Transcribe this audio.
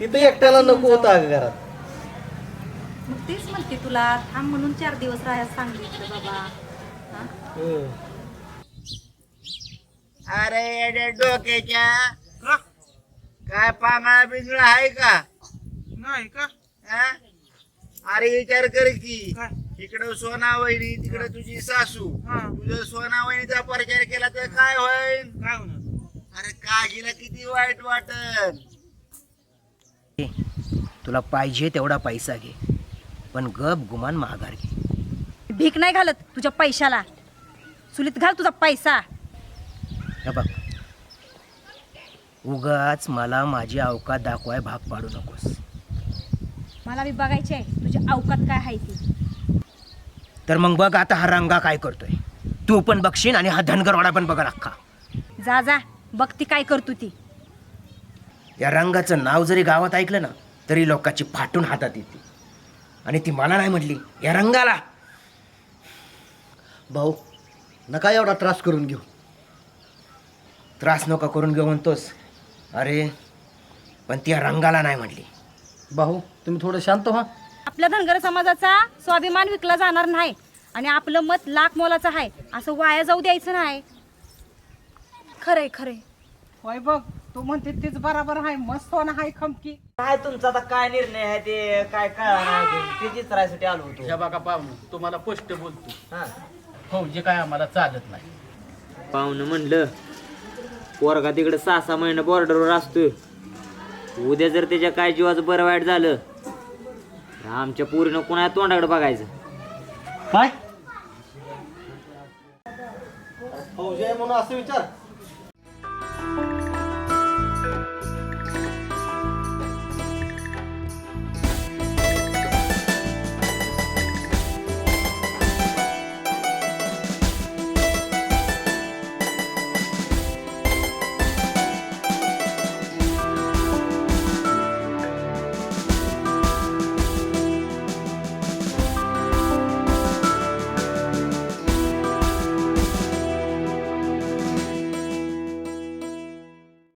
तिथं एकट्याला नको होतं अगं घरात. मग तेच म्हणते तुला थांब म्हणून चार दिवस राहायला सांगितलं बाबा. हा? अरे येड्या डोक्याच्या. काय पांगळा बिंगळा आहे का? नाही का? हा? अरे विचार कर की. काय? इकडं सोना वहिनी तिकडं तुझी सासू. हा. तुझं सोना वहिनीचा प्रचार केला तर काय होईल? काय होणार? अरे काजीला किती वाईट वाटत तुला पाहिजे तेवढा पैसा घे. पण गप गुमान माघार घे. भीक नाही घालत तुझ्या पैशाला. चुलीत घाल तुझा पैसा. हे बघ. उगाच मला माझी अवकात दाखवाय भाग पाडू नकोस. मला बी बघायची आहे तुझी अवकात काय आहे ती. तर मग बघ आता हा रंगा काय करतोय. तू पण बघशील आणि हा धनगरवाडा पण बघा अख्खा. जा जा. बघ ती काय करतो ती. या रंगाचं नाव जरी गावात ऐकलं ना तरी लोकांची फाटून हातात येते. आणि ती मला नाही म्हटली या रंगाला. भाऊ नका एवढा त्रास करून घेऊ. त्रास नका करून घेऊ म्हणतोस. अरे पण ती या रंगाला नाही म्हटली. भाऊ तुम्ही थोडं शांत व्हा. आपल्या धनगर समाजाचा स्वाभिमान विकला जाणार नाही आणि आपलं मत लाख मोलाचं आहे असं वाया जाऊ द्यायचं नाही. खरंय खरंय. होय बघ तू म्हणते तेच बरोबर आहे मस्त होणं हाय खमकी. काय तुमचा आता काय निर्णय आहे ते? काय काय त्याचीच राहायसाठी आलो होतो. बघा पाहुणं तुम्हाला स्पष्ट बोलतो. हा. फौजी काय आम्हाला चालत नाही. पाहुणं म्हणलं पोरगा तिकडे सहा सहा महिने बॉर्डरवर असतोय. उद्या जर त्याच्या काय जीवाचं बरं वाईट झालं तर आमच्या पोरीनं कोणा तोंडाकडे बघायचं? काय? फौजी आहे म्हणून असं विचार.